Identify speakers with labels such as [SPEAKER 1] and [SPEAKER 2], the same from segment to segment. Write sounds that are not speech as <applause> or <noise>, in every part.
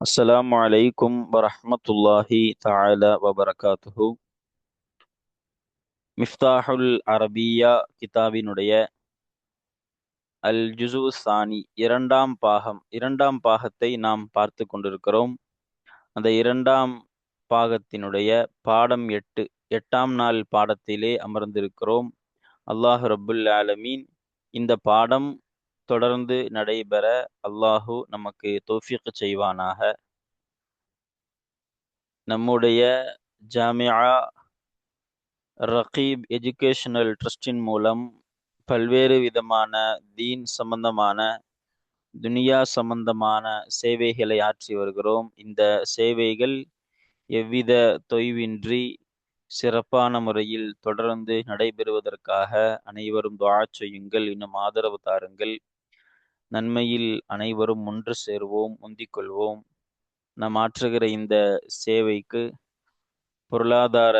[SPEAKER 1] அஸ்லாம் வலைக்கும் வரமத்துல்லாஹி தால வபரகாத்துஹு மிஃப்தாஹுல் அரபியா கிதாபினுடைய அல் ஜுசு சானி இரண்டாம் பாகம் இரண்டாம் பாகத்தை நாம் பார்த்து கொண்டிருக்கிறோம். அந்த இரண்டாம் பாகத்தினுடைய பாடம் எட்டு எட்டாம் நாள் பாடத்திலே அமர்ந்திருக்கிறோம். அல்லாஹ் ரபுல் ஆலமீன் இந்த பாடம் தொடர்ந்து நடைபெற அல்லாஹு நமக்கு தோஃபிக் செய்வானாக. நம்முடைய ஜாமியா ரகீப் எஜுகேஷனல் ட்ரஸ்டின் மூலம் பல்வேறு விதமான தீன் சம்பந்தமான துனியா சம்பந்தமான சேவைகளை ஆற்றி வருகிறோம். இந்த சேவைகள் எவ்வித தொய்வின்றி சிறப்பான முறையில் தொடர்ந்து நடைபெறுவதற்காக அனைவரும் துவா செய்யுங்கள். இன்னும் ஆதரவு தாருங்கள். நன்மையில் அனைவரும் ஒன்று சேர்வோம் முந்திக்கொள்வோம். நாம் ஆற்றுகிற இந்த சேவைக்கு பொருளாதார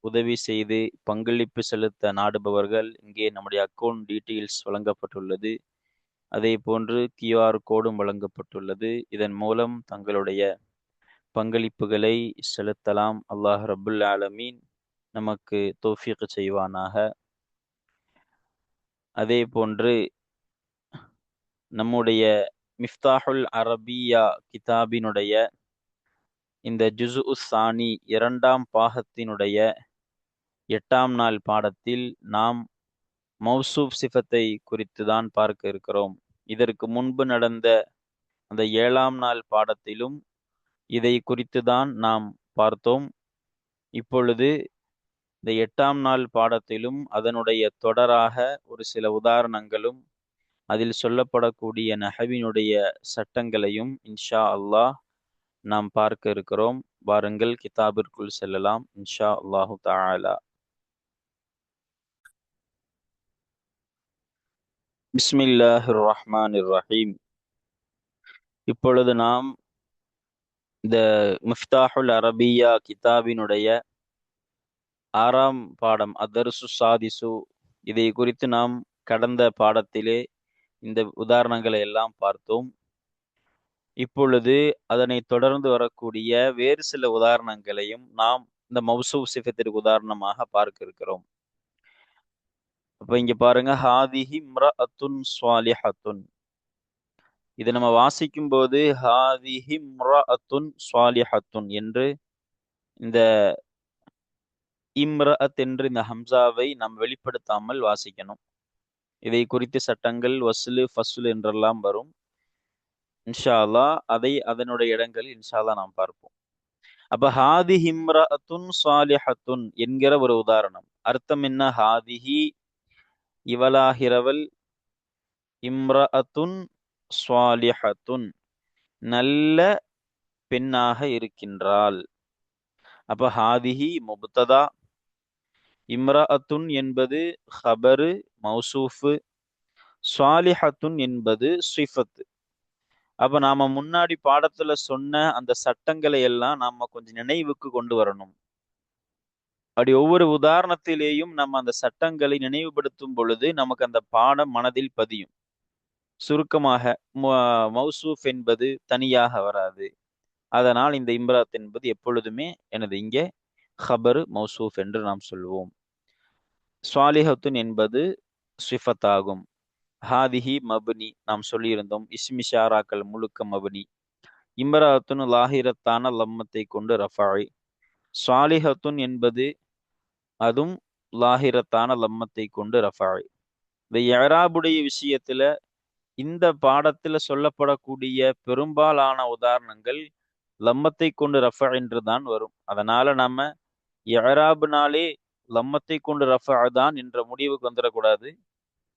[SPEAKER 1] உதவி செய்து பங்களிப்பு செலுத்த நாடுபவர்கள் இங்கே நம்முடைய அக்கௌண்ட் டீட்டெயில்ஸ் வழங்கப்பட்டுள்ளது. அதே போன்று கியூஆர் கோடும் வழங்கப்பட்டுள்ளது. இதன் மூலம் தங்களுடைய பங்களிப்புகளை செலுத்தலாம். அல்லாஹ் ரபுல் ஆலமீன் நமக்கு தோஃபிக் செய்வானாக. அதே போன்று நம்முடைய மிஃப்தாஹுல் அரபியா கிதாபினுடைய இந்த ஜுசு சானி இரண்டாம் பாகத்தினுடைய எட்டாம் நாள் பாடத்தில் நாம் மௌசூப் சிஃபத்தை குறித்து தான் பார்க்க இருக்கிறோம். இதற்கு முன்பு நடந்த அந்த ஏழாம் நாள் பாடத்திலும் இதை குறித்து தான் நாம் பார்த்தோம். இப்பொழுது இந்த எட்டாம் நாள் பாடத்திலும் அதனுடைய தொடராக ஒரு சில உதாரணங்களும் அதில் சொல்லப்படக்கூடிய நஹவினுடைய சட்டங்களையும் இன்ஷா அல்லாஹ் நாம் பார்க்க இருக்கிறோம். வாருங்கள் கிதாபிற்குள் செல்லலாம். இன்ஷா அல்லாஹு தாலா பிஸ்மில்லாஹ் ரஹ்மான் ரஹீம். இப்பொழுது நாம் இந்த முஃப்தாஹுல் அரபியா கிதாபினுடைய ஆறாம் பாடம் அதர்சு சாதிசு. இதை குறித்து நாம் கடந்த பாடத்திலே இந்த உதாரணங்களை எல்லாம் பார்த்தோம். இப்பொழுது அதனை தொடர்ந்து வரக்கூடிய வேறு சில உதாரணங்களையும் நாம் இந்த மௌசூ சிஃபத்திற்கு உதாரணமாக பார்க்க இருக்கிறோம். அப்ப இங்க பாருங்க ஹாதிஹி அத்துன் ஸ்வாலிஹத்துன். இது நம்ம வாசிக்கும் போது ஹாதிஹி அத்துன் ஸ்வாலிஹத்துன் என்று இந்த இம்ரஅத் என்று இந்த ஹம்சாவை நாம் வெளிப்படுத்தாமல் வாசிக்கணும். இதை குறித்த சட்டங்கள் வசுலு ஃபசுல் என்றெல்லாம் வரும். இன்ஷா அல்லா அதை அதனுடைய இடங்களில் இன்ஷா அல்லா நாம் பார்ப்போம். அப்ப ஹாதி ஹிம்ரஅத்துன் சாலிஹத்துன் என்கிற ஒரு உதாரணம். அர்த்தம் என்ன? ஹாதிஹி இவளாகிறவள் இம்ரஅத்துன் சுவாலிஹத்துன் நல்ல பெண்ணாக இருக்கின்றாள். அப்ப ஹாதிஹி முப்ததா இம்ராஅத்துன் என்பது ஹபரு மௌசூஃபு. சுவாலிஹத்துன் என்பது ஸ்விஃபத்து அப்ப நாம முன்னாடி பாடத்துல சொன்ன அந்த சட்டங்களை எல்லாம் நாம கொஞ்சம் நினைவுக்கு கொண்டு வரணும். அப்படி ஒவ்வொரு உதாரணத்திலேயும் நம்ம அந்த சட்டங்களை நினைவுபடுத்தும் பொழுது நமக்கு அந்த பாடம் மனதில் பதியும். சுருக்கமாக மௌசூஃப் என்பது தனியாக வராது. அதனால் இந்த இம்ராத் என்பது எப்பொழுதுமே எனது இங்கே ஹபரு மௌசூஃப் என்று நாம் சொல்வோம். சுவாலிஹத்துன் என்பது ஸ்விஃபத் ஆகும் ஹாதிஹி மபுனி நாம் சொல்லியிருந்தோம். இஸ்மிஷாராக்கள் முழுக்க மபுனி இம்ராத்துன் லாஹிரத்தான லம்மத்தை கொண்டு ரஃபாய் சுவாலிஹத்துன் என்பது அதுவும் லாஹிரத்தான லம்மத்தை கொண்டு ரஃபாய் இந்த யராபுடைய விஷயத்துல இந்த பாடத்துல சொல்லப்படக்கூடிய பெரும்பாலான உதாரணங்கள் லம்மத்தை கொண்டு ரஃபா என்று தான் வரும். அதனால நம்ம யராபுனாலே லம்மத்தை கொண்டு ரஃபா தான் என்ற முடிவுக்கு வந்துடக்கூடாது.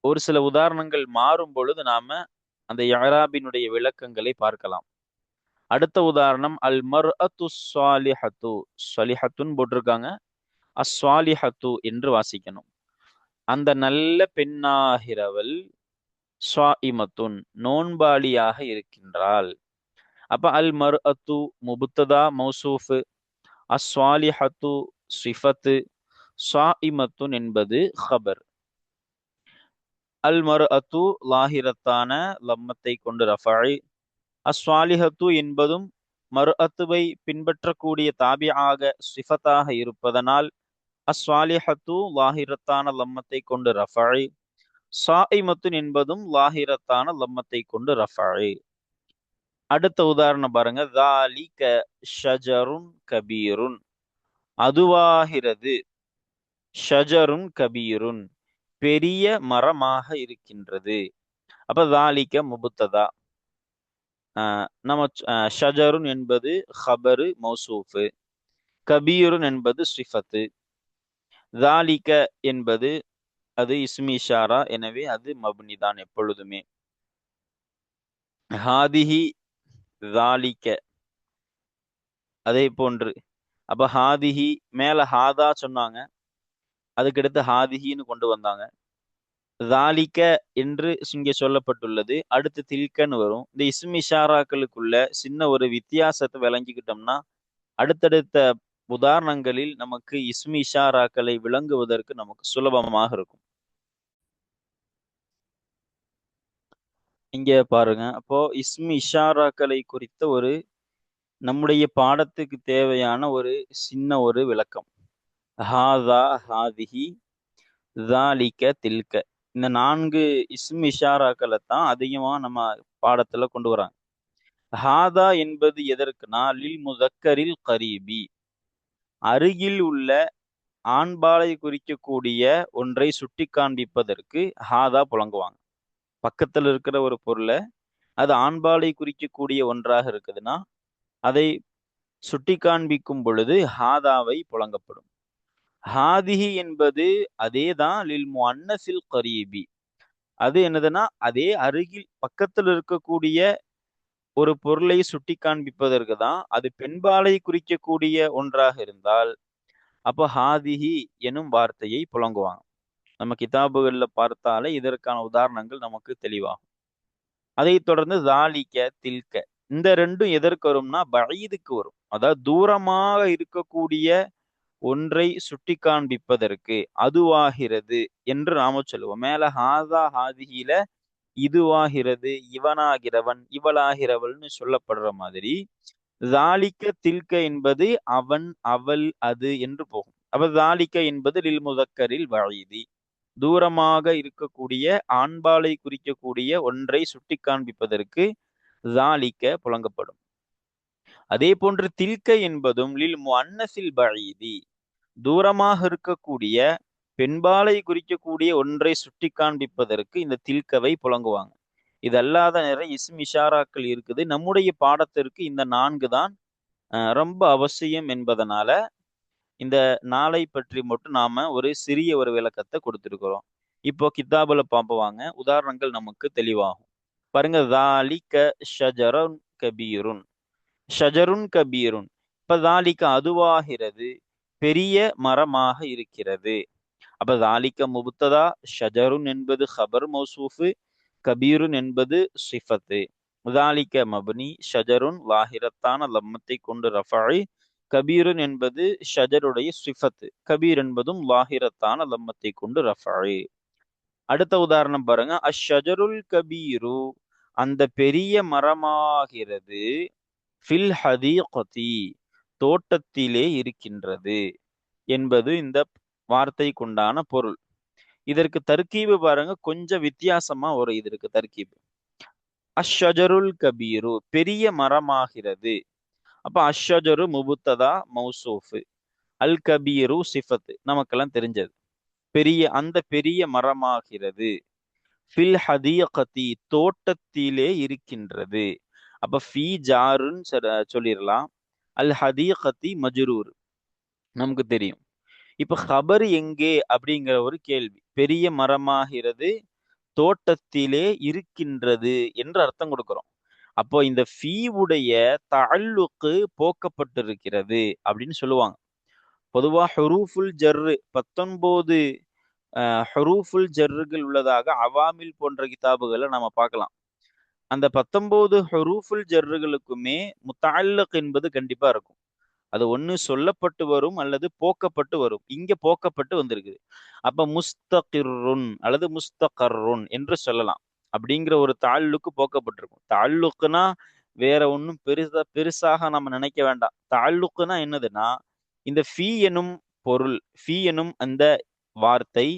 [SPEAKER 1] ஒரு சில உதாரணங்கள் மாறும் பொழுது நாம அந்த யராபினுடைய விளக்கங்களை பார்க்கலாம். அடுத்த உதாரணம் அல் மர் அத்து ஸ்வாலிஹத்து ஸ்வலிஹத்துன்னு போட்டிருக்காங்க. அஸ்வாலிஹத்து என்று வாசிக்கணும். அந்த நல்ல பெண்ணாகிறவள் ஸ்வாஇமத்துன் நோன்பாளியாக இருக்கின்றாள். அப்ப அல் மர் அத்து முபுத்ததா மௌசூஃபு. அஸ்வாலிஹத்து சிஃபத்து சாஇமத்துன் என்பது ஹபர் அல் மர் அத்து லாஹிரத்தான லம்மத்தை கொண்டு ரஃபாய் அஸ்வாலிஹத்து என்பதும் மறு அத்துவை பின்பற்றக்கூடிய தாபியாக சிஃபத்தாக இருப்பதனால் அஸ்வாலிஹத்து லாஹிரத்தான லம்மத்தை கொண்டு ரஃபாய் சாஇமத்துன் என்பதும் லாஹிரத்தான லம்மத்தை கொண்டு ரஃபாய் அடுத்த உதாரணம் பாருங்க. தாலிக ஷஜருன் கபீருன். அதுவாகிறது. ஷஜருன் கபீருன் பெரிய மரமாக இருக்கின்றது. அப்ப தாலிக்க முபுத்ததா? நம்ம ஷஜருன் என்பது ஹபரு மௌசூஃபு. கபீருன் என்பது ஸ்ரிஃபத்து தாலிக்க என்பது அது இஸ்மிஷாரா எனவே அது மப்னி தான் எப்பொழுதுமே. ஹாதிஹி தாலிக்க. அதே போன்று அப்போ ஹாதிஹி மேல ஹாதா சொன்னாங்க. அதுக்கடுத்து ஹாதிஹின்னு கொண்டு வந்தாங்க. தாலிக்க என்று இங்கே சொல்லப்பட்டுள்ளது. அடுத்து தில்கன்னு வரும். இந்த இஸ்மி ஷாராக்களுக்குள்ள சின்ன ஒரு வித்தியாசத்தை விளங்கிக்கிட்டோம்னா அடுத்தடுத்த உதாரணங்களில் நமக்கு இஸ்மி இஷாராக்களை விளங்குவதற்கு நமக்கு சுலபமாக இருக்கும். இங்க பாருங்க. அப்போ இஸ்மி இஷாராக்களை குறித்த ஒரு நம்முடைய பாடத்துக்கு தேவையான ஒரு சின்ன ஒரு விளக்கம். ஹாதா ஹாதிஹி தாலிக்க தில்க. இந்த நான்கு இஸ்ம் இஷாராக்களை தான் அதிகமா நம்ம பாடத்துல கொண்டு வராங்க. ஹாதா என்பது எதற்குனா லில் முதக்கரில் கரீபி. அருகில் உள்ள ஆண்பாலை குறிக்கக்கூடிய ஒன்றை சுட்டி காண்பிப்பதற்கு ஹாதா புழங்குவாங்க. பக்கத்தில் இருக்கிற ஒரு பொருளை அது ஆண்பாலை குறிக்கக்கூடிய ஒன்றாக இருக்குதுன்னா அதை சுட்டி காண்பிக்கும் பொழுது ஹாதாவை புழங்கப்படும். ஹாதிஹி என்பது அதே தான் லில் முன்னசில் கரீபி. அது என்னதுன்னா அதே அருகில் பக்கத்தில் இருக்கக்கூடிய ஒரு பொருளை சுட்டி காண்பிப்பதற்கு தான் அது பெண்பாலை குறிக்கக்கூடிய ஒன்றாக இருந்தால் அப்போ ஹாதிஹி எனும் வார்த்தையை புழங்குவாங்க. நம்ம கிதாபுகள்ல பார்த்தாலே இதற்கான உதாரணங்கள் நமக்கு தெளிவாகும். அதை தொடர்ந்து தாலிக்க தில்க. இந்த ரெண்டும் எதற்கு வரும்னா பயதுக்கு வரும். அதாவது தூரமாக இருக்கக்கூடிய ஒன்றை சுட்டி காண்பிப்பதற்கு அதுவாகிறது என்று நாம சொல்லுவோம். மேல ஹாதா ஹாதிகில இதுவாகிறது இவனாகிறவன் இவளாகிறவள்னு சொல்லப்படுற மாதிரி தாலிக்க தில்க என்பது அவன் அவள் அது என்று போகும். அப்ப தாலிக்க என்பது லில் முதக்கரில் வழிதி தூரமாக இருக்கக்கூடிய ஆண்பாலை குறிக்கக்கூடிய ஒன்றை சுட்டி காண்பிப்பதற்கு ஜாலிக்க புழங்கப்படும். அதே போன்று தில்க என்பதும் லில் முன்னசில் பழீதி தூரமாக இருக்கக்கூடிய பெண்பாலை குறிக்கக்கூடிய ஒன்றை சுட்டி காண்பிப்பதற்கு இந்த தில்கவை புழங்குவாங்க. இது அல்லாத நிறைய இஸ்ம் இஷாராக்கள் இருக்குது. நம்முடைய பாடத்திற்கு இந்த நான்கு தான் ரொம்ப அவசியம் என்பதனால இந்த நாளை பற்றி மட்டும் நாம ஒரு சிறிய ஒரு விளக்கத்தை கொடுத்துருக்கிறோம். இப்போ கித்தாபுல பார்ப்பவாங்க உதாரணங்கள் நமக்கு தெளிவாகும். பாருங்க தாலிக்க ஷஜருன் கபீருன் ஷஜருன் கபீருன் இப்ப தாலிக்க அதுவாகிறது பெரிய மரமாக இருக்கிறது. அப்ப தாலிக்க முபுத்ததா? ஷஜருன் என்பது ஹபர் மௌசூஃபு கபீருன் என்பது சிஃபத்து. தாலிக்க மபனி ஷஜருன் லாஹிரத்தான லம்மத்தை கொண்டு ரஃபாய் கபீருன் என்பது ஷஜருடைய சிஃபத்து கபீர் என்பதும் லாஹிரத்தான லம்மத்தை கொண்டு ரஃபாய் அடுத்த உதாரணம் பாருங்க. அஷஜருல் கபீரு அந்த பெரிய மரமாகிறது ஃபில் ஹதீகதி தோட்டத்திலே இருக்கின்றது என்பது இந்த வார்த்தை கொண்டான பொருள். இதற்கு தர்கீபு பாருங்க கொஞ்சம் வித்தியாசமா ஒரு இது இருக்கு தர்கீபு அஷஜருல் கபீரு பெரிய மரமாகிறது. அப்ப அஷஜரு முபுத்ததா மௌசூஃபு. அல் கபீரு சிஃபத்து நமக்கெல்லாம் தெரிஞ்சது. பெரிய அந்த பெரிய மரமாகிறது. ஃபில் ஹதீகத்தி தோட்டத்திலே இருக்கின்றது. அப்ப ஃபி ஜாருன்னு சொல்லிடலாம் அல் ஹதீகத்தி மஜ்ரூர். நமக்கு தெரியும். இப்ப ஹபர் எங்கே? அப்படிங்கிற ஒரு கேள்வி. பெரிய மரமாகிறது தோட்டத்திலே இருக்கின்றது என்று அர்த்தம் கொடுக்கிறோம். அப்போ இந்த ஃபீவுடைய உடைய போக்கப்பட்டிருக்கிறது அப்படின்னு சொல்லுவாங்க. பொதுவாக ஹரூஃபுல் ஜர்ரு பத்தொன்பது ஹரூஃபுல் ஜர்ருகள் உள்ளதாக அவாமில் போன்ற கிதாபுகளை நம்ம பார்க்கலாம். அந்த பத்தொன்பது ஹரூஃபுல் ஜர்ருகளுக்குமே முத்தால்லக் என்பது கண்டிப்பாக இருக்கும். அது ஒன்று சொல்லப்பட்டு வரும் அல்லது போக்கப்பட்டு வரும். இங்கே போக்கப்பட்டு வந்திருக்குது. அப்போ முஸ்தகிருன் அல்லது முஸ்தகருன் என்று சொல்லலாம். அப்படிங்கிற ஒரு தாழ்லுக்கு போக்கப்பட்டிருக்கும். தாழ்லுக்குனா வேற ஒன்றும் பெருசா பெருசாக நம்ம நினைக்க வேண்டாம். தாழ்லுக்குன்னா என்னதுன்னா இந்த ஃபீ எனும் பொருள் ஃபீ எனும் அந்த வார்த்தை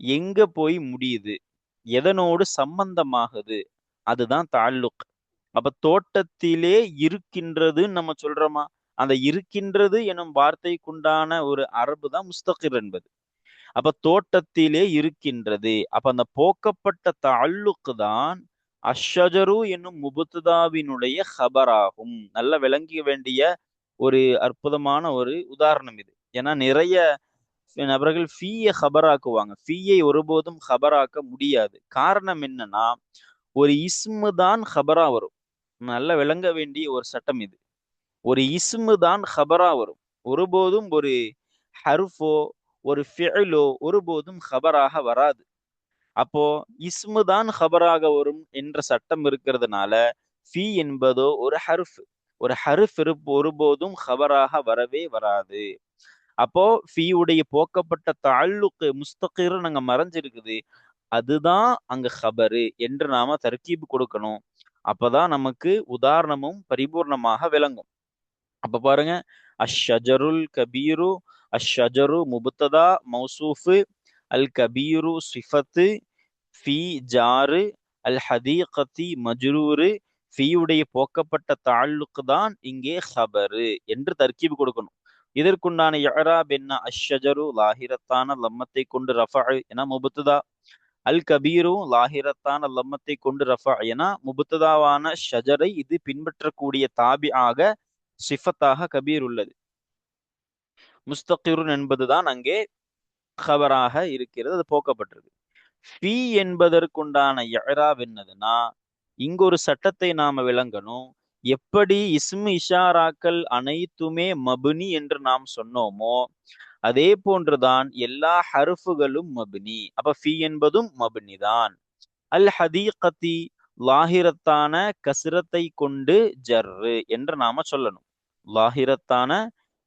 [SPEAKER 1] எங்க போய் முடியுது? எதனோடு சம்பந்தமாகுது? அதுதான் தாலுக் அப்ப தோட்டத்திலே இருக்கின்றதுன்னு நம்ம சொல்றோமா? அந்த இருக்கின்றது எனும் வார்த்தைக்குண்டான ஒரு அரபு தான் முஸ்தகிர் என்பது. அப்ப தோட்டத்திலே இருக்கின்றது. அப்ப அந்த போக்கப்பட்ட தாலுக்கு தான் அஷஜரு என்னும் முபுத்துதாவினுடைய ஹபராகும். நல்ல விளங்க வேண்டிய ஒரு அற்புதமான ஒரு உதாரணம் இது. ஏன்னா நிறைய நபர்கள் ஃபீயை ஹபராக்குவாங்க. ஃபீயை ஒருபோதும் ஹபராக்க முடியாது. காரணம் என்னன்னா ஒரு இஸ்மு தான் ஹபரா வரும். நல்லா விளங்க வேண்டிய ஒரு சட்டம் இது. ஒரு இஸ்மு தான் ஹபரா வரும். ஒருபோதும் ஒரு ஹர்ஃபோ ஒரு ஃபியலோ ஒருபோதும் ஹபராக வராது. அப்போ இஸ்மு தான் ஹபராக வரும் என்ற சட்டம் இருக்கிறதுனால ஃபீ என்பதோ ஒரு ஹர்ஃப். ஒரு ஹருஃப் இருப்பு ஒருபோதும் ஹபராக வரவே வராது. அப்போ ஃபீயுடைய போக்கப்பட்ட தாழ்லுக்கு முஸ்தகிர் அங்க மறைஞ்சிருக்குது. அதுதான் அங்க ஹபரு என்று நாம தர்கீப் கொடுக்கணும். அப்பதான் நமக்கு உதாரணமும் பரிபூர்ணமாக விளங்கும். அப்ப பாருங்க அஷஜருல் கபீரு அஷஜரு முபுத்ததா மௌசூஃபு அல் கபீரு சிஃபத்து ஃபி ஜாரு அல் ஹதீகத்தி மஜ்ரூரு ஃபீயுடைய போக்கப்பட்ட தாழ்லுக்கு தான் இங்கே ஹபரு என்று தர்கீப் கொடுக்கணும். இதற்குண்டான யராப் என்ன? அஷ்ஷஜரு லாஹிரத்தான லம்மத்தை கொண்டு ரஃபா என முபுத்துதா. அல் கபீரும் லாஹிரத்தான லம்மத்தை கொண்டு ரஃபா என முபுத்ததாவான ஷஜரை இது பின்பற்றக்கூடிய தாபி ஆக சிஃபத்தாக கபீர் உள்ளது. முஸ்தகிருன் என்பதுதான் அங்கே ஹபராக இருக்கிறது அது போக்கப்பட்டிருக்கு. ஃபீ என்பதற்குண்டான யராப் என்னதுன்னா இங்க ஒரு சட்டத்தை நாம விளங்கணும். எப்படி இஸ்மு இஷாராக்கள் அனைத்துமே மபுனி என்று நாம் சொன்னோமோ அதே போன்றுதான் எல்லா ஹருஃபுகளும் மபுனி. அப்ப ஃபி என்பதும் மபுனி தான் அல் ஹதீகத்தி லாஹிரத்தான கசிரத்தை கொண்டு ஜர்ரு என்று நாம சொல்லணும். லாஹிரத்தான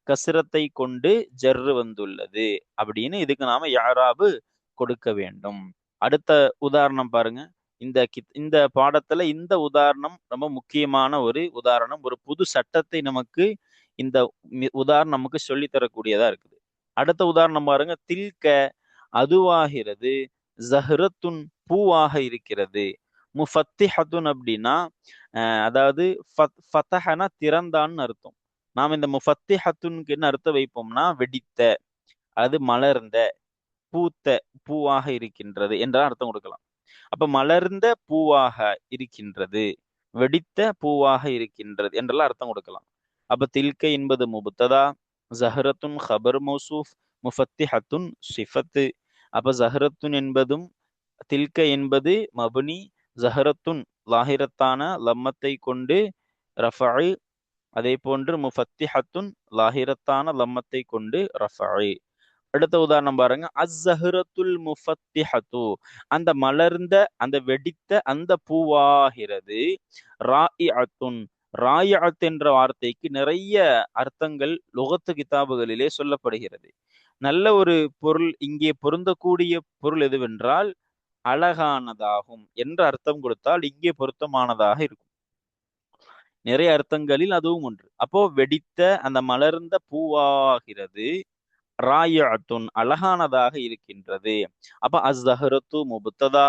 [SPEAKER 1] கசிரத்தை கொண்டு ஜர்ரு வந்துள்ளது அப்படின்னு இதுக்கு நாம யாராவது கொடுக்க வேண்டும். அடுத்த உதாரணம் பாருங்க. இந்த இந்த பாடத்துல இந்த உதாரணம் ரொம்ப முக்கியமான ஒரு உதாரணம். ஒரு புது சட்டத்தை நமக்கு இந்த உதாரணம் நமக்கு சொல்லி தரக்கூடியதா இருக்குது. அடுத்த உதாரணம் பாருங்க. தில்க அதுவாகிறது ஜஹ்ரத்துன் பூவாக இருக்கிறது. முஃபத்திஹத்துன் அப்படின்னா அதாவது ஃபத்தஹனா திறந்தான்னு அர்த்தம். நாம் இந்த முஃபத்திஹத்துனுக்கு என்ன அர்த்தம் வைப்போம்னா வெடித்த அது மலர்ந்த பூத்த பூவாக இருக்கின்றது என்றால் அர்த்தம் கொடுக்கலாம். அப்ப மலர்ந்த பூவாக இருக்கின்றது வெடித்த பூவாக இருக்கின்றது என்றெல்லாம் அர்த்தம் கொடுக்கலாம். அப்ப தில்க என்பது முபுத்ததா ஜஹரத்துன் ஹபர் மௌசூஃப் முஃபத்திஹத்துன் ஷிஃபத்து. அப்ப ஜஹரத்துன் என்பதும் தில்க என்பது மபுனி ஜஹரத்துன் லாஹிரத்தான லம்மத்தை கொண்டு ரஃபாய் அதே போன்று முஃபத்திஹத்துன் லாஹிரத்தான லம்மத்தை கொண்டு ரஃபாய் அடுத்த உதாரணம் பாருங்க. அஸ்ஸஹரத்துல் முஃபத்திஹத்து அந்த மலர்ந்த அந்த வெடித்த அந்த பூவாகிறது ராயிஅத்துன். ராயிஅத் என்ற வார்த்தைக்கு நிறைய அர்த்தங்கள் லுகத்து கிதாபுகளிலே சொல்லப்படுகிறது. நல்ல ஒரு பொருள் இங்கே பொருந்தக்கூடிய பொருள் எதுவென்றால் அழகானதாகும் என்ற அர்த்தம் கொடுத்தால் இங்கே பொருத்தமானதாக இருக்கும். நிறைய அர்த்தங்களில் அதுவும் ஒன்று. அப்போ வெடித்த அந்த மலர்ந்த பூவாகிறது ராயத்துன் அழகானதாக இருக்கின்றது. அப்ப அஸ்ஹரத்து முபுத்ததா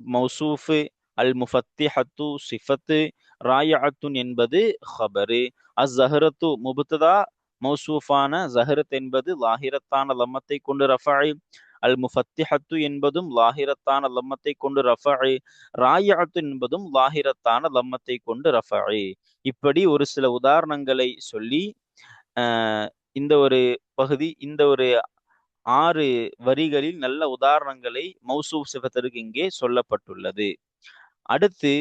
[SPEAKER 1] மௌசூஃபு அல் முஃபத்திஹத்து சிஃபத்து ராயத்துன் என்பது ஹபரு அஸ்ஹரத்து முபுத்ததா மௌசூஃபான ஜஹரத் என்பது லாஹிரத்தான லம்மத்தை கொண்டு ரஃபாய் அல் முஃபத்திஹத்து என்பதும் லாஹிரத்தான லம்மத்தை கொண்டு ரஃபாய் ராயத்து என்பதும் லாஹிரத்தான லம்மத்தை கொண்டு ரஃபாய் இப்படி ஒரு சில உதாரணங்களை சொல்லி இந்த ஒரு பகுதி இந்த ஒரு ஆறு வரிகளில் நல்ல உதாரணங்களை மௌசூப் சிபத்திற்கு இங்கே சொல்லப்பட்டுள்ளது. அடுத்து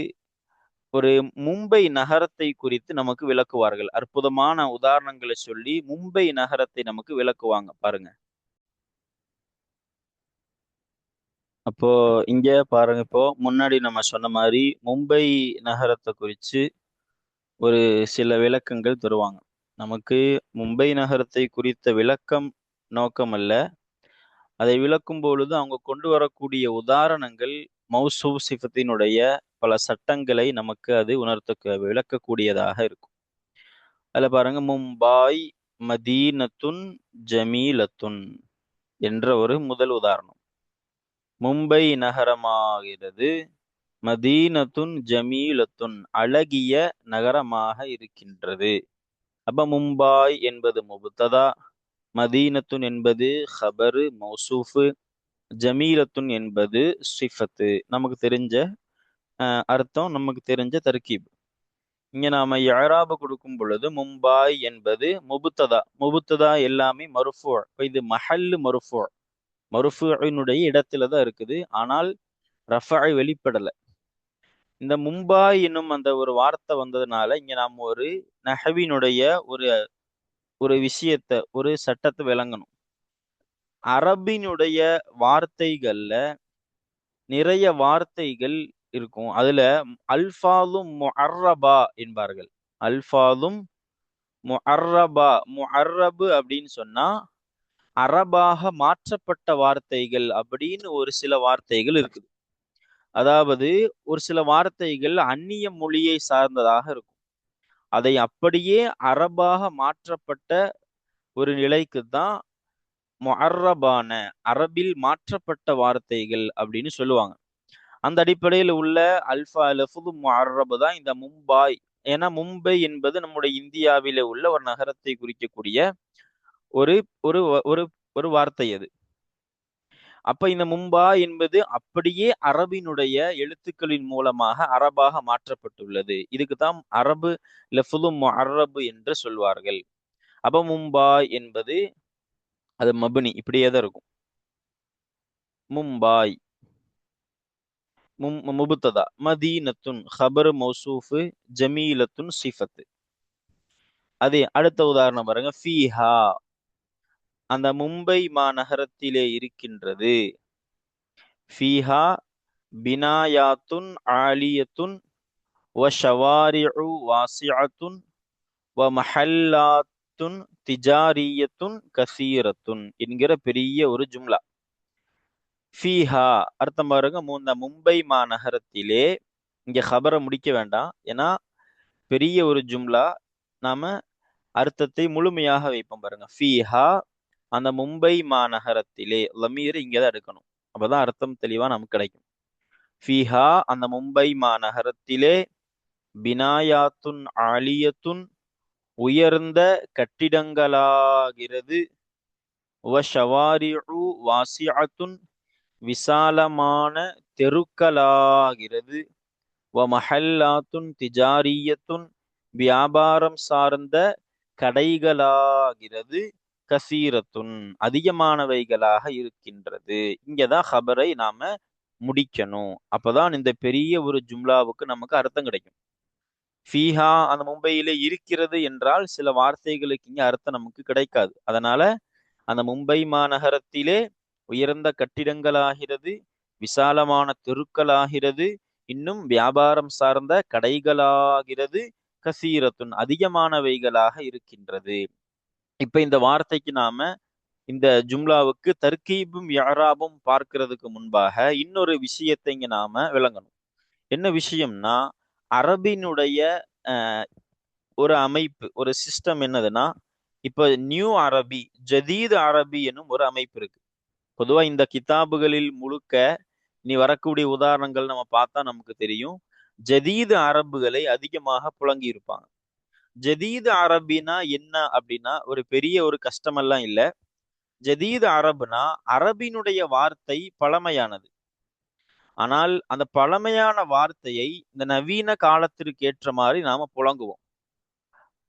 [SPEAKER 1] ஒரு மும்பை நகரத்தை குறித்து நமக்கு விளக்குவார்கள். அற்புதமான உதாரணங்களை சொல்லி மும்பை நகரத்தை நமக்கு விளக்குவாங்க. பாருங்க. அப்போ இங்க பாருங்க. இப்போ முன்னாடி நம்ம சொன்ன மாதிரி மும்பை நகரத்தை குறித்து ஒரு சில விளக்கங்கள் தருவாங்க. நமக்கு மும்பை நகரத்தை குறித்த விளக்கம் நோக்கம் அல்ல அதை விளக்கும் பொழுது அவங்க கொண்டு வரக்கூடிய உதாரணங்கள் மௌசூ சிஃபத்தினுடைய பல சட்டங்களை நமக்கு அது உணர்த்த விளக்கக்கூடியதாக இருக்கும். அதில் பாருங்க மும்பாய் மதீனத்துன் ஜமீலத்துன் என்ற ஒரு முதல் உதாரணம். மும்பை நகரமாகிறது மதீனத்துன் ஜமீலத்துன் அழகிய நகரமாக இருக்கின்றது. அப்ப மும்பாய் என்பது முபுத்ததா மதீனத்துன் என்பது ஹபரு மௌசூஃபு ஜமீலத்துன் என்பது ஸ்ரீஃபத்து நமக்கு தெரிஞ்ச அர்த்தம் நமக்கு தெரிஞ்ச தர்கீப். இங்க நாம யாராபு கொடுக்கும் பொழுது மும்பாய் என்பது முபுத்ததா. முபுத்ததா எல்லாமே மருஃபோ. இது மஹல்லு மருஃபோ. மருஃபுனுடைய இடத்துல தான் இருக்குது. ஆனால் ரஃபாய் வெளிப்படலை. இந்த மும்பாய் என்னும் அந்த ஒரு வார்த்தை வந்ததுனால இங்க நாம் ஒரு நஹவினுடைய ஒரு ஒரு விஷயத்த ஒரு சட்டத்தை விளங்கணும். அரபினுடைய வார்த்தைகள்ல நிறைய வார்த்தைகள் இருக்கும். அதுல அல்ஃபாதும் முஹர்ரபா என்பார்கள். அல்ஃபாதும் முஹர்ரபா முஹர்ரபு அப்படின்னு சொன்னா அரபாக மாற்றப்பட்ட வார்த்தைகள் அப்படின்னு ஒரு சில வார்த்தைகள் இருக்குது. அதாவது ஒரு சில வார்த்தைகள் அந்நிய மொழியை சார்ந்ததாக இருக்கும். அதை அப்படியே அரபாக மாற்றப்பட்ட ஒரு நிலைக்கு தான் அரபான அரபில் மாற்றப்பட்ட வார்த்தைகள் அப்படின்னு சொல்லுவாங்க. அந்த அடிப்படையில் உள்ள அல்ஃபா லஃபுது மொஹர்ரபு தான் இந்த மும்பாய். ஏன்னா மும்பை என்பது நம்முடைய இந்தியாவில உள்ள ஒரு நகரத்தை குறிக்கக்கூடிய ஒரு ஒரு ஒரு ஒரு வார்த்தை அது. அப்ப இந்த மும்பா என்பது அப்படியே அரபினுடைய எழுத்துக்களின் மூலமாக அரபாக மாற்றப்பட்டுள்ளது. இதுக்கு தான் அரபு லெஃபுலும் அரபு என்று சொல்வார்கள். அப்ப மும்பாய் என்பது அது மபுனி இப்படியே தான் இருக்கும். மும்பாய். மும் முபுத்ததா. மதீனத்துன் ஹபர் மௌசூஃபு ஜமீலத்துன் சிஃபத்து. அதே அடுத்த உதாரணம் பாருங்க. ஃபீஹா. அந்த மும்பை மாநகரத்திலே இருக்கின்றது. ஃபீஹா பினாயாத்துன் ஆலியத்துன் வ வாசிஅத்துன் வ மஹல்லாத்துன் திஜாரியத்துன் கசீரத்துன் என்கிற பெரிய ஒரு ஜும்லா. ஃபீஹா அர்த்தம் பாருங்க மூந்த மும்பை மாநகரத்திலே இங்க ஹபரை முடிக்க வேண்டாம். ஏன்னா பெரிய ஒரு ஜும்லா நாம அர்த்தத்தை முழுமையாக வைப்போம் பாருங்க. ஃபீஹா அந்த மும்பை மாநகரத்திலே லமீர் இங்கதான் எடுக்கணும். அப்பதான் அர்த்தம் தெளிவா நமக்கு கிடைக்கும். ஃபிஹா அந்த மும்பை மாநகரத்திலே பினாயாத்துன் ஆலியத்துன் உயர்ந்த கட்டிடங்களாகிறது. வாசியாத்துன் விசாலமான தெருக்களாகிறது. வ மஹல்லாத்துன் திஜாரியத்துன் வியாபாரம் சார்ந்த கடைகளாகிறது. கசீரத்துன் அதிகமானவைகளாக இருக்கின்றது. இங்கதான் ஹபரை நாம முடிக்கணும். அப்பதான் இந்த பெரிய ஒரு ஜும்லாவுக்கு நமக்கு அர்த்தம் கிடைக்கும். ஃபீஹா அந்த மும்பையில இருக்கிறது என்றால் சில வார்த்தைகளுக்கு இங்க அர்த்தம் நமக்கு கிடைக்காது. அதனால அந்த மும்பை மாநகரத்திலே உயர்ந்த கட்டிடங்களாகிறது விசாலமான தெருக்களாகிறது இன்னும் வியாபாரம் சார்ந்த கடைகளாகிறது கசீரத்துன் அதிகமானவைகளாக இருக்கின்றது. இப்ப இந்த வார்த்தைக்கு நாம இந்த ஜும்லாவுக்கு தர்கீபும் யாராபும் பார்க்கறதுக்கு முன்பாக இன்னொரு விஷயத்தை இங்க நாம விளங்கணும். என்ன விஷயம்னா அரபினுடைய ஒரு அமைப்பு ஒரு சிஸ்டம் என்னதுன்னா இப்ப நியூ அரபி ஜதீத் அரபி எனும் ஒரு அமைப்பு இருக்கு. பொதுவா இந்த கிதாபுகளில் முழுக்க நீ வரக்கூடிய உதாரணங்கள் நம்ம பார்த்தா நமக்கு தெரியும். ஜதீது அரபுகளை அதிகமாக புழங்கி இருப்பாங்க ஜதீது அரபினா என்ன அப்படின்னா ஒரு பெரிய ஒரு கஷ்டமெல்லாம் இல்ல. ஜதீது அரபுனா அரபினுடைய வார்த்தை பழமையானது. ஆனால் அந்த பழமையான வார்த்தையை இந்த நவீன காலத்திற்கு ஏற்ற மாதிரி நாம புழங்குவோம்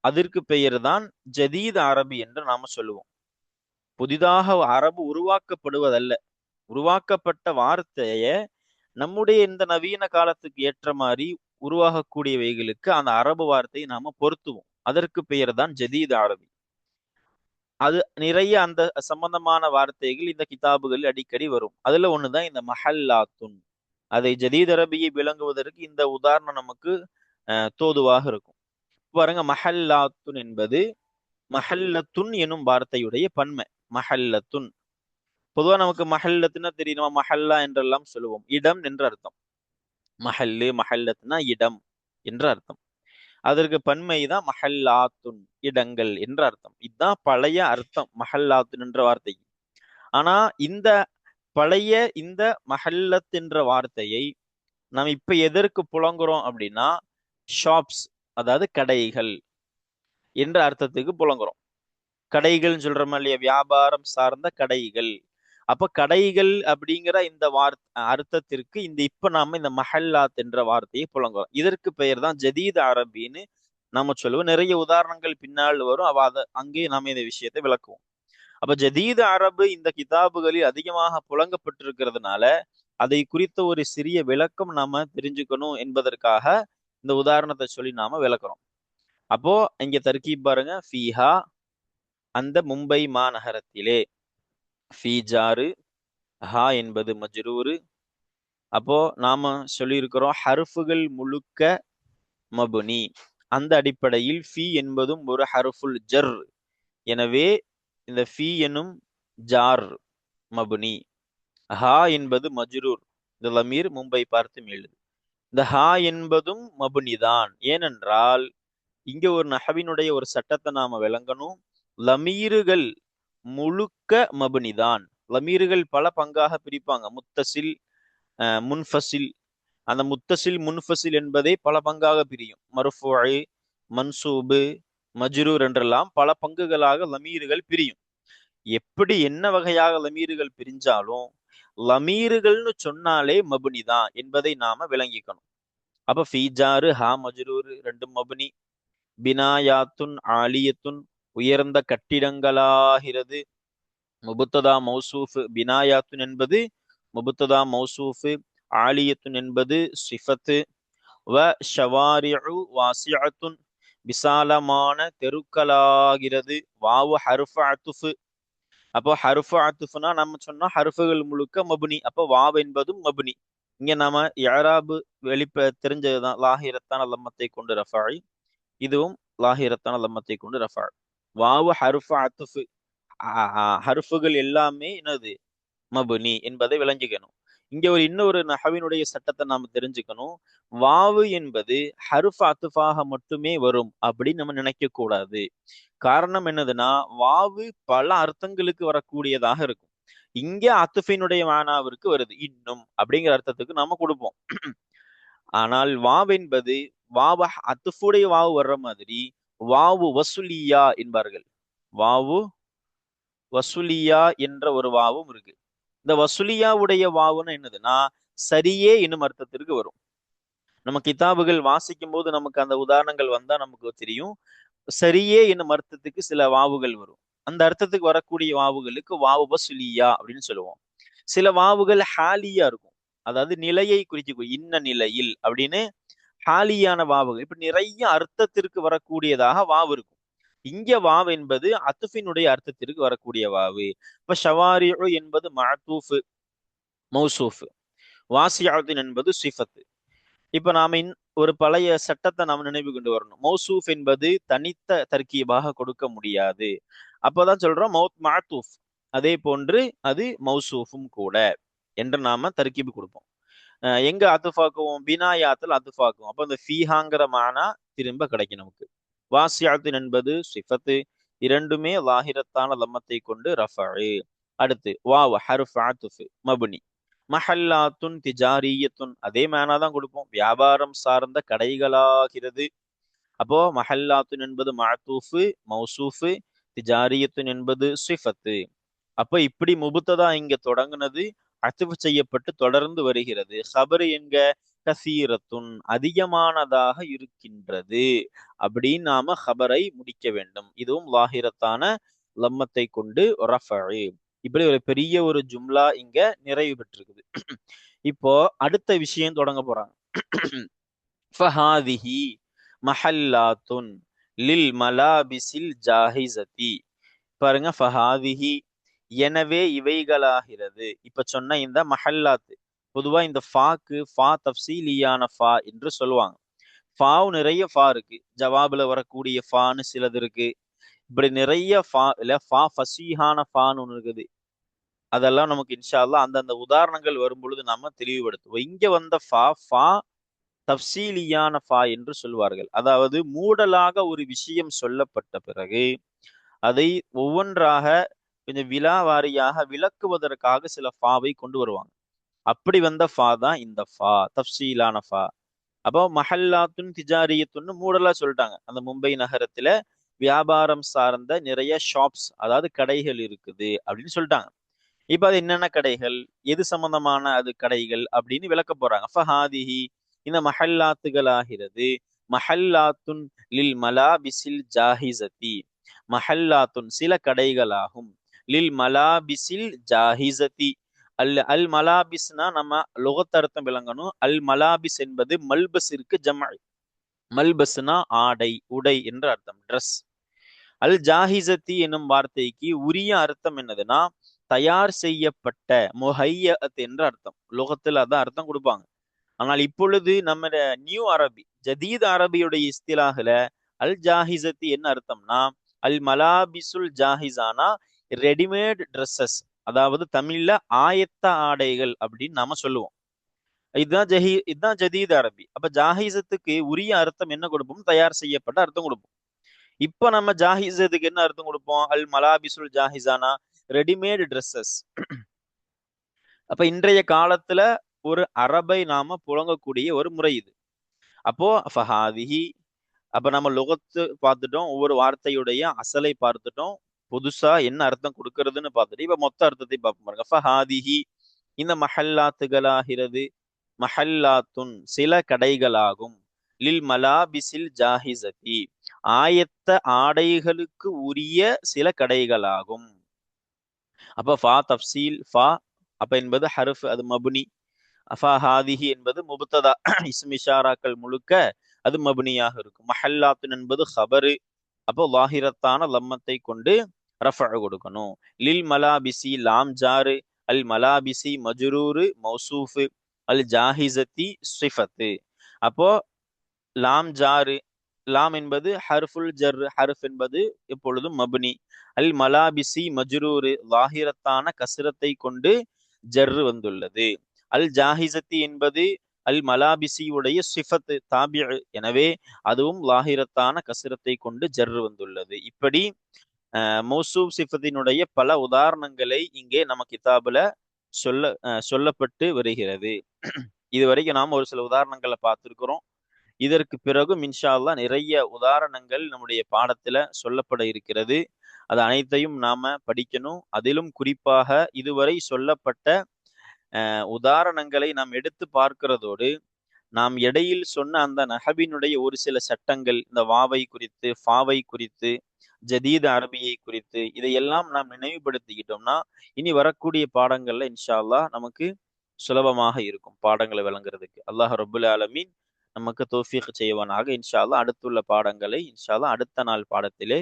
[SPEAKER 1] அதற்கு பெயர் தான் ஜதீது அரபி என்று நாம சொல்லுவோம். புதிதாக அரபு உருவாக்கப்படுவதல்ல. உருவாக்கப்பட்ட வார்த்தைய நம்முடைய இந்த நவீன காலத்துக்கு ஏற்ற மாதிரி உருவாகக்கூடியவைகளுக்கு அந்த அரபு வார்த்தையை நாம பொருத்துவோம். அதற்கு பெயர் தான் ஜதீத் அரபி. அது நிறைய அந்த சம்பந்தமான வார்த்தைகள் இந்த கிதாபுகளில் அடிக்கடி வரும். அதுல ஒண்ணுதான் இந்த மஹல்லாத்துன். அதை ஜதீத் அரபியை விளங்குவதற்கு இந்த உதாரணம் நமக்கு தோதுவாக இருக்கும். பாருங்க மஹல்லாத்துன் என்பது மஹல்லத்துன் எனும் வார்த்தையுடைய பன்மை. மஹல்லத்துன். பொதுவா நமக்கு மஹல்லத்துன்னா தெரியும்? நம்ம மஹல்லா என்றெல்லாம் சொல்லுவோம். இடம் என்று அர்த்தம். மஹல்லு மஹல்லத்துனா இடம் என்று அர்த்தம் அதற்கு பன்மை தான் மஹல்லாத்துன் இடங்கள் என்ற அர்த்தம் இதுதான் பழைய அர்த்தம் மஹல்லாத்துன் என்ற வார்த்தை. ஆனா இந்த பழைய இந்த மஹல்லத் என்ற வார்த்தையை நாம் இப்ப எதற்கு புலங்குறோம் அப்படின்னா ஷாப்ஸ் அதாவது கடைகள் என்ற அர்த்தத்துக்கு புலங்குறோம். கடைகள்னு சொல்றோமா இல்லையா? வியாபாரம் சார்ந்த கடைகள் அப்ப கடைகள் அப்படிங்கிற இந்த வார்த்தை அர்த்தத்திற்கு இந்த இப்ப நாம இந்த மஹல்லாத் என்ற வார்த்தையை புழங்குறோம் இதற்கு பெயர் தான் ஜதீத் அரபின்னு நம்ம சொல்லுவோம். நிறைய உதாரணங்கள் பின்னால் வரும். அவ அதை அங்கேயே நாம இந்த விஷயத்தை விளக்குவோம். அப்ப ஜதீத் அரபு இந்த கிதாபுகளில் அதிகமாக புழங்கப்பட்டிருக்கிறதுனால அதை குறித்த ஒரு சிறிய விளக்கம் நாம தெரிஞ்சுக்கணும் என்பதற்காக இந்த உதாரணத்தை சொல்லி நாம விளக்குறோம். அப்போ இங்க தர்கீப் பாருங்க. ஃபீஹா அந்த மும்பை மாநகரத்திலே ஃபீஜாரு ஹா என்பது மஜ்ரூரு. அப்போ நாம சொல்லியிருக்கிறோம் ஹருஃபுகள் முழுக்க மபுனி. அந்த அடிப்படையில் ஃபி என்பதும் ஒரு ஹருஃபுல் ஜர். எனவே இந்த ஃபி எனும் ஜார் மபுனி. ஹா என்பது மஜ்ரூர். இந்த லமீர் மும்பை பார்த்து எழுது. இந்த ஹா என்பதும் மபுனிதான். ஏனென்றால் இங்க ஒரு நஹவினுடைய ஒரு சட்டத்தை நாம விளங்கணும். லமீறுகள் முழுக்க மபுனிதான் லமீர்கள் பல பங்காக பிரிப்பாங்க. முத்தசில் முன்ஃபசில். அந்த முத்தசில் முன்ஃபசில் என்பதை பல பங்காக பிரியும். மருஃபுஐ மன்சூபு மஜ்ரூர் என்றெல்லாம் பல பங்குகளாக லமீர்கள் பிரியும். எப்படி என்ன வகையாக லமீர்கள் பிரிஞ்சாலும் லமீர்கள்னு சொன்னாலே மபுனி தான் என்பதை நாம விளங்கிக்கணும். அப்ப ஃபீஜாரு ஹா மஜ்ரூர் ரெண்டும் மபுனி. பினாயாத்துன் ஆலியத்துன் உயர்ந்த கட்டிடங்களாகிறது. முபுத்ததா மௌசூஃப் பினாயாத்துன் என்பது முபுத்ததா மௌசூஃப் ஆலியத்துன் என்பது சிஃபத்து. வ ஷவாரிஉ வாசியத்துன் விசாலமான தெருக்களாகிறது. வாவு ஹருஃப அத்துஃபு. அப்போ ஹருஃப அத்துஃபுனா நம்ம சொன்னா ஹருஃபுகள் முழுக்க மபுனி. அப்போ வாவ் என்பதும் மபுனி. இங்க நாம யாராபு வெளிப்ப தெரிஞ்சதுதான். லாஹிரத்தான லம்மத்தை கொண்டு ரஃபாய். இதுவும் லாஹிரத்தான லம்மத்தை கொண்டு ரஃபாய். வாவு ஹருஃபு அத்துஃபு. ஹருஃபுகள் எல்லாமே என்னது? மபுனி என்பதை விளங்கிக்கணும். இங்க ஒரு இன்னொரு நகவினுடைய சட்டத்தை நாம தெரிஞ்சுக்கணும். வாவு என்பது ஹருஃப் அத்துஃபாக மட்டுமே வரும் அப்படின்னு நம்ம நினைக்க கூடாது காரணம் என்னதுன்னா வாவு பல அர்த்தங்களுக்கு வரக்கூடியதாக இருக்கும். இங்க அத்துஃபினுடைய மானாவிற்கு வருது. இன்னும் அப்படிங்கிற அர்த்தத்துக்கு நாம கொடுப்போம். <clears throat> ஆனால் வாவ் என்பது வாவ அத்துஃபுடைய வாவு வர்ற மாதிரி வாவு வசூலியா என்பார்கள். வாவு வசூலியா என்ற ஒரு வாவும் இருக்கு. இந்த வசூலியாவுடைய வாவுன்னு என்னதுன்னா சரியே என்னும் அர்த்தத்திற்கு வரும். நம்ம கிதாபுகள் வாசிக்கும் போது நமக்கு அந்த உதாரணங்கள் வந்தா நமக்கு தெரியும். சரியே என்னும் அர்த்தத்துக்கு சில வாவுகள் வரும். அந்த அர்த்தத்துக்கு வரக்கூடிய வாவுகளுக்கு வாவு வசூலியா அப்படின்னு சொல்லுவோம். சில வாவுகள் ஹாலியா இருக்கும். அதாவது நிலையை குறிக்க இன்ன நிலையில் அப்படின்னு ஹாலியான வாவுகள். இப்ப நிறைய அர்த்தத்திற்கு வரக்கூடியதாக வாவு இருக்கும். இங்க வாவ் என்பது அத்துஃபினுடைய அர்த்தத்திற்கு வரக்கூடிய வாவு. இப்ப ஷவாரி என்பது மாத்தூஃபு மௌசூஃப். வாசியாத்தின் என்பது சிஃபத்து. இப்ப நாம ஒரு பழைய சட்டத்தை நாம் நினைவு கொண்டு வரணும். மௌசூஃப் என்பது தனித்த தர்க்கீபாக கொடுக்க முடியாது. அப்பதான் சொல்றோம் மௌத் மாத்தூஃப் அதே போன்று அது மௌசூஃபும் கூட. என்று நாம தர்க்கீபு கொடுப்போம். எங்க அத்துஃபாக்குவோம் பினாயாத்தில் அத்துஃபாக்குவோம் அப்போ இந்த ஃபீஹாங்கிற மானா திரும்ப கிடைக்கும் நமக்கு. வாசியாத்தின் என்பது சிஃபத்து. இரண்டுமே லாஹிரத்தான லம்மத்தை கொண்டு ரஃபு அடுத்து வாவ் ஹருஃப் ஆத்துஃபு மபுனி. மஹல்லாத்துன் திஜாரியத்துன். அதே மேனா தான் கொடுப்போம். வியாபாரம் சார்ந்த கடைகளாகிறது. அப்போ மஹல்லாத்துன் என்பது மாத்தூஃபு மௌசூஃபு. திஜாரியத்துன் என்பது சிஃபத்து. அப்போ இப்படி முபுத்ததா இங்க தொடங்குனது அத்துவு செய்யப்பட்டு தொடர்ந்து வருகிறது. ஹபரு என்க கசீரத்துன் அதிகமானதாக இருக்கின்றது. அப்படின்னு நாம ஹபரை முடிக்க வேண்டும். இதுவும் லாஹிரத்தான லம்மத்தை கொண்டு ரஃபு இப்படி ஒரு பெரிய ஒரு ஜும்லா இங்க நிறைவு பெற்றிருக்குது. இப்போ அடுத்த விஷயம் தொடங்க போறாங்க. ஃபஹாதிஹி மஹல்லாத்துன் லில் மலாபிசில் ஜாஹிசதி பாருங்க ஃபஹாதிஹி எனவே இவைகளாகிறது. இப்ப சொன்ன இந்த மஹல்லாத்து பொதுவா இந்த ஃபாக்கு ஃபா தப்சீலியான ஃபா என்று சொல்லுவாங்க. ஃபாவு நிறைய ஃபா இருக்கு. ஜவாபுல வரக்கூடிய ஃபான்னு சிலது இருக்கு. இப்படி நிறைய ஃபா இல்ல ஃபா ஃபசீஹான ஃபான்னு ஒன்று இருக்குது. அதெல்லாம் நமக்கு இன்ஷால்லா அந்தந்த உதாரணங்கள் வரும் பொழுது நாம தெளிவுபடுத்துவோம். இங்க வந்த ஃபா ஃபா தப்சீலியான ஃபா என்று சொல்வார்கள். அதாவது மூடலாக ஒரு விஷயம் சொல்லப்பட்ட பிறகு அதை ஒவ்வொன்றாக கொஞ்சம் விழா வாரியாக விளக்குவதற்காக சில ஃபாவை கொண்டு வருவாங்க. அப்படி வந்த ஃபா தான் இந்த ஃபா தப்சீலான ஃபா. அப்போ மஹல்லாத்துன் திஜாரியத்துன்னு மூடலா சொல்லிட்டாங்க. அந்த மும்பை நகரத்துல வியாபாரம் சார்ந்த நிறைய ஷாப்ஸ் அதாவது கடைகள் இருக்குது அப்படின்னு சொல்லிட்டாங்க. இப்ப அது என்னென்ன கடைகள் எது சம்பந்தமான அது கடைகள் அப்படின்னு விளக்க போறாங்க. ஃபஹாதிஹி இந்த மஹல்லாத்துகள் ஆகிறது மஹல்லாத்துன் லில் மலாபிசில் ஜாஹிசதி மஹல்லாத்துன் சில கடைகளாகும். லில் மலாபிசில் ஜாஹிசதி அல் அல் மலாபிஸ்னா நம்ம லுகத்தர்த்தம் விளங்கணும். அல் மலாபிஸ் என்பது மல்பஸிற்கு ஜமல் மல்பஸ்னா ஆடை உடை என்று அர்த்தம் ட்ரெஸ் அல் ஜாஹிசத்தி என்னும் வார்த்தைக்கு உரிய அர்த்தம் என்னதுன்னா தயார் செய்யப்பட்ட முஹையத் என்று அர்த்தம். லோகத்தில் அதான் அர்த்தம் கொடுப்பாங்க. ஆனால் இப்பொழுது நம்ம நியூ அரபி ஜதீத் அரபியுடைய இஸ்திலாகல அல் ஜாஹிசத்தி என்ன அர்த்தம்னா அல் மலாபிசுல் ஜாஹிசானா ரெடிமேட் ட்ரெஸ்ஸஸ் அதாவது தமிழ்ல ஆயத்த ஆடைகள் அப்படின்னு நாம சொல்லுவோம். இதுதான் ஜஹி இதுதான் ஜதீத் அரபி. அப்ப ஜாஹிசத்துக்கு உரிய அர்த்தம் என்ன கொடுப்போம்? தயார் செய்யப்பட்ட அர்த்தம் கொடுப்போம். இப்ப நம்ம ஜாஹிசத்துக்கு என்ன அர்த்தம் கொடுப்போம்? அல் மலாபிசுல் ஜாஹிசானா ரெடிமேட் ட்ரெஸ்ஸஸ். அப்ப இன்றைய காலத்துல ஒரு அரபை நாம புழங்கக்கூடிய ஒரு முறை இது. அப்போ ஃபஹாதிஹி அப்ப நம்ம லுகத்து பார்த்துட்டோம் ஒவ்வொரு வார்த்தையுடைய அசலை பார்த்துட்டோம் புதுசா என்ன அர்த்தம் கொடுக்கறதுன்னு பார்த்துட்டு இப்ப மொத்த அர்த்தத்தை பார்ப்போம் பாருங்க. ஃபஹாதிஹி இந்த மஹல்லாத்துகளாகிறது மஹல்லாத்துன் சில கடைகளாகும். லில் மலாபிசில் ஜாஹிசதி ஆயத்த ஆடைகளுக்கு உரிய சில கடைகளாகும். அப்ப ஃபா தப்சீல் ஃபா அப்ப என்பது ஹருஃப் அது மபுனி. அஃபா ஹாதிஹி என்பது முபுத்ததா இஸ்மிஷாராக்கள் முழுக்க அது மபுனியாக இருக்கும். மஹல்லாத்துன் என்பது ஹபரு. அப்போ லாஹிரத்தான லம்மத்தை கொண்டு ரஃப கொடுக்கணும். லில் மலாபிசி லாம் ஜாரு அல் மலாபிசி மஜுரூரு மௌசூஃபு அல் ஜாஹிசத்தி ஸ்ரிஃபத்து அப்போ லாம் ஜாரு லாம் என்பது ஹர்ஃபுல் ஜர் ஹர்ஃப் என்பது எப்பொழுதும் மபுனி. அல் மலாபிசி மஜ்ரூரு லாஹிரத்தான கசிரத்தை கொண்டு ஜர்ரு வந்துள்ளது. அல் ஜாஹிசத்தி என்பது அல் மலாபிசியுடைய சிஃபத்து தாபி எனவே அதுவும் லாஹிரத்தான கசிரத்தை கொண்டு ஜர்ரு வந்துள்ளது. இப்படி மௌசூப் சிஃபத்தினுடைய பல உதாரணங்களை இங்கே நம்ம கிதாபுல சொல்ல சொல்லப்பட்டு வருகிறது. இதுவரைக்கும் நாம் ஒரு சில உதாரணங்களை பார்த்துருக்குறோம். இதற்கு பிறகு இன்ஷா நிறைய உதாரணங்கள் நம்முடைய பாடத்துல சொல்லப்பட இருக்கிறது. அது அனைத்தையும் நாம படிக்கணும். அதிலும் குறிப்பாக இதுவரை சொல்லப்பட்ட உதாரணங்களை நாம் எடுத்து பார்க்கிறதோடு நாம் இடையில் சொன்ன அந்த நஹபினுடைய ஒரு சில சட்டங்கள் இந்த வாவை குறித்து ஃபாவை குறித்து ஜதீத் அரபியை குறித்து இதையெல்லாம் நாம் நினைவுபடுத்திக்கிட்டோம்னா இனி வரக்கூடிய பாடங்கள்ல இன்ஷா அல்லா நமக்கு சுலபமாக இருக்கும் பாடங்களை விளங்குறதுக்கு அல்லாஹ் ரபுல் ஆலமீன் நமக்கு தோஃபீக் செய்வானாக. இன்ஷா அல்லா அடுத்துள்ள பாடங்களை இன்ஷா அல்லா அடுத்த நாள் பாடத்திலே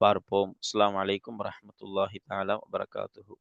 [SPEAKER 1] பார்ப்போம். அஸ்லாம் வலைக்கம் வரமத்துல்லாஹி தாலா வரகாத்துஹூ